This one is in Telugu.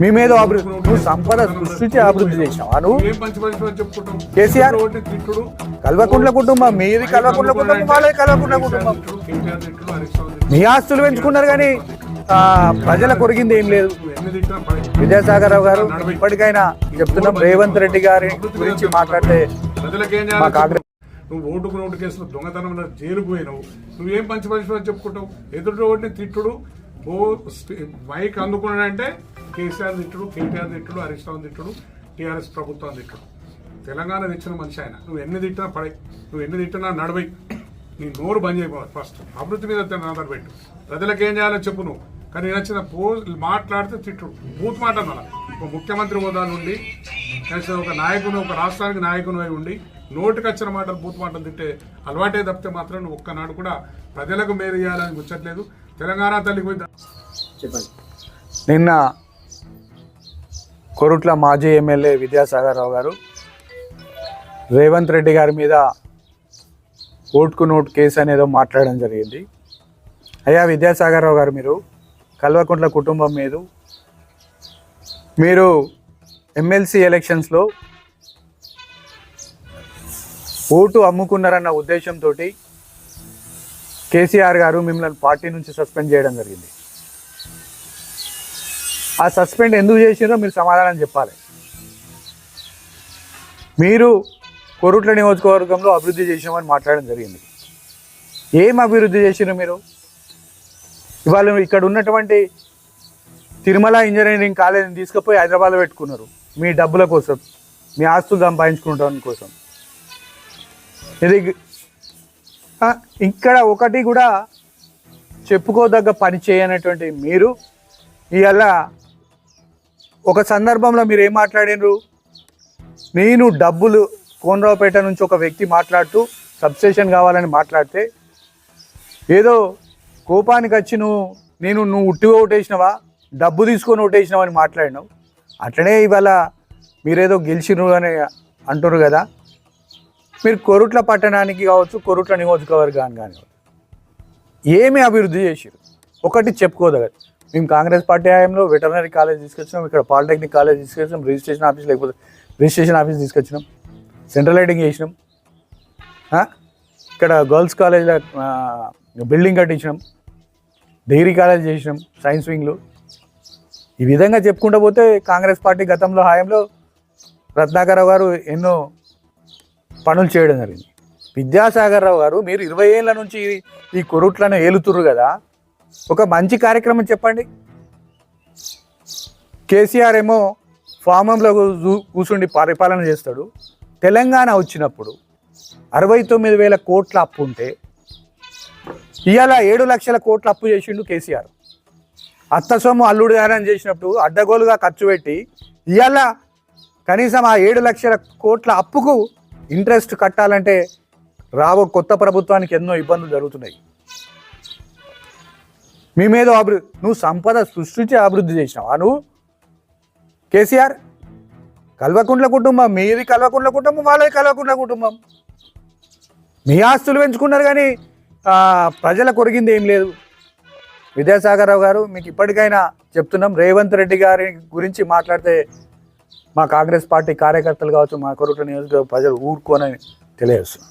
మీ మీద అభివృద్ధి నువ్వు సంపద సృష్టించి అభివృద్ధి చేసినావా నువ్వు కేసీఆర్? కల్వకుంట్ల కుటుంబం మీది కల్వకుంట్ల కుటుంబం వాళ్ళది కల్వకుంట్ల కుటుంబం. మీ ఆస్తులు పెంచుకున్నారు కానీ ప్రజల కొరిగింది ఏం లేదు. విద్యాసాగర్ రావు గారు ఇప్పటికైనా చెప్తున్నాం రేవంత్ రెడ్డి గారి గురించి మాట్లాడితే మా కాంగ్రెస్ నువ్వు ఓటుకు నోటు కేసులో దొంగతనం జైలుకు పోయినావు నువ్వేం పంచి పంచి అని చెప్పుకుంటావు ఎదుటి ఓటిని తిట్టుడు ఓ మైక్ అందుకున్నాడంటే కేసీఆర్ తిట్టుడు కేటీఆర్ తిట్టుడు హరీష్ రావు తిట్టుడు టీఆర్ఎస్ ప్రభుత్వం తిట్టుడు. తెలంగాణ తెచ్చిన మనిషి ఆయన. నువ్వు ఎన్ని తిట్టినా పడే నువ్వు ఎన్ని తిట్టినా నడవై. నీ నోరు బంద్ చేయబోదు ఫస్ట్ అభివృద్ధి మీద ఆధార పెట్టు. ప్రజలకు ఏం చేయాలో చెప్పు నువ్వు. కానీ నేను వచ్చిన మాట్లాడితే తిట్టుడు. బూత్ మాట అన్నా ఒక ముఖ్యమంత్రి హోదా నుండి కనీసం ఒక నాయకుని ఒక రాష్ట్రానికి నాయకుని అయి ఉండి నోటికి వచ్చిన మాటలు బూత్ మాటలు తిట్టే అలవాటే తప్పితే మాత్రం నువ్వు ఒక్కనాడు కూడా ప్రజలకు మేలు చేయాలని గుచ్చట్లేదు తెలంగాణ తల్లికి పోయి చెప్పండి. నిన్న కొరుట్ల మాజీ ఎమ్మెల్యే విద్యాసాగర్ రావు గారు రేవంత్ రెడ్డి గారి మీద ఓటుకు నోటు కేసు అనేదో మాట్లాడడం జరిగింది. అయ్యా విద్యాసాగర్ రావు గారు మీరు కల్వకుంట్ల కుటుంబం మీద మీరు ఎమ్మెల్సీ ఎలక్షన్స్లో ఓటు అమ్ముకున్నారన్న ఉద్దేశంతో కేసీఆర్ గారు మిమ్మల్ని పార్టీ నుంచి సస్పెండ్ చేయడం జరిగింది. ఆ సస్పెండ్ ఎందుకు చేసిరో మీరు సమాధానం చెప్పాలి. మీరు కొరుట్ల నియోజకవర్గంలో అభివృద్ధి చేసినామని మాట్లాడడం జరిగింది. ఏం అభివృద్ధి చేసిరు మీరు? ఇవాళ ఇక్కడ ఉన్నటువంటి తిరుమల ఇంజనీరింగ్ కాలేజీని తీసుకుపోయి హైదరాబాద్లో పెట్టుకున్నారు. మీ డబ్బుల కోసం మీ ఆస్తులు సంపాదించుకుంటాం కోసం. ఇది ఇక్కడ ఒకటి కూడా చెప్పుకోదగ్గ పని చేయనటువంటి మీరు ఇవాళ ఒక సందర్భంలో మీరు ఏం మాట్లాడినరు? నేను డబ్బులు కోనరావుపేట నుంచి ఒక వ్యక్తి మాట్లాడుతూ సబ్స్టేషన్ కావాలని మాట్లాడితే ఏదో కోపానికి వచ్చి నువ్వు నేను నువ్వు ఉట్టిగా ఓటేసినవా? డబ్బు తీసుకొని ఓటేసినావు అని మాట్లాడినావు. అట్లనే ఇవాళ మీరేదో గెలిచిరు అని అంటున్నారు కదా. మీరు కొరుట్ల పట్టణానికి కావచ్చు కొరుట్ల నియోజకవర్గానికి కావచ్చు ఏమి అభివృద్ధి చేసారు ఒకటి చెప్పుకోదగదు మేము కాంగ్రెస్ పార్టీ హయాంలో వెటర్నరీ కాలేజ్ తీసుకొచ్చినాం ఇక్కడ పాలిటెక్నిక్ కాలేజ్ తీసుకొచ్చినాం రిజిస్ట్రేషన్ ఆఫీస్ లేకపోతే రిజిస్ట్రేషన్ ఆఫీస్ తీసుకొచ్చినాం సెంట్రల్ లైటింగ్ చేసినాం ఇక్కడ గర్ల్స్ కాలేజ్లో బిల్డింగ్ కట్టించినాం డిగ్రీ కాలేజ్ చేసినాం సైన్స్ వింగ్లో ఈ విధంగా చెప్పుకుంటూ పోతే కాంగ్రెస్ పార్టీ గతంలో హయాంలో రత్నాకరరావు గారు ఎన్నో పనులు చేయడం జరిగింది. విద్యాసాగర్ రావు గారు మీరు ఇరవై ఏళ్ళ నుంచి ఈ- కొరుట్లను ఏలుతుర్రు కదా ఒక మంచి కార్యక్రమం చెప్పండి. కేసీఆర్ ఏమో ఫామంలో కూర్చుండి పరిపాలన చేస్తాడు. తెలంగాణ వచ్చినప్పుడు అరవై తొమ్మిది వేల కోట్ల అప్పు ఉంటే ఇవాళ ఏడు లక్షల కోట్ల అప్పు చేసిండు కేసీఆర్. అత్తసొమ్ము అల్లుడు దానం చేసినప్పుడు అడ్డగోలుగా ఖర్చు పెట్టి ఇవాళ కనీసం ఆ ఏడు లక్షల కోట్ల అప్పుకు ఇంట్రెస్ట్ కట్టాలంటే రాబో కొత్త ప్రభుత్వానికి ఎన్నో ఇబ్బందులు జరుగుతున్నాయి. మీ మీద అభివృద్ధి నువ్వు సంపద సృష్టించి అభివృద్ధి చేసినావా నువ్వు? కేసీఆర్ కల్వకుంట్ల కుటుంబం మీది కల్వకుంట్ల కుటుంబం వాళ్ళది కల్వకుంట్ల కుటుంబం. మీ ఆస్తులు పెంచుకున్నారు కానీ ప్రజల కొరిగింది ఏం లేదు. విద్యాసాగర్ రావు గారు మీకు ఇప్పటికైనా చెప్తున్నాం రేవంత్ రెడ్డి గారి గురించి మాట్లాడితే మా కాంగ్రెస్ పార్టీ కార్యకర్తలు కావచ్చు మా కొరుట్ల నియోజకవర్గ ప్రజలు ఊరుకోనని తెలియజేస్తున్నాం.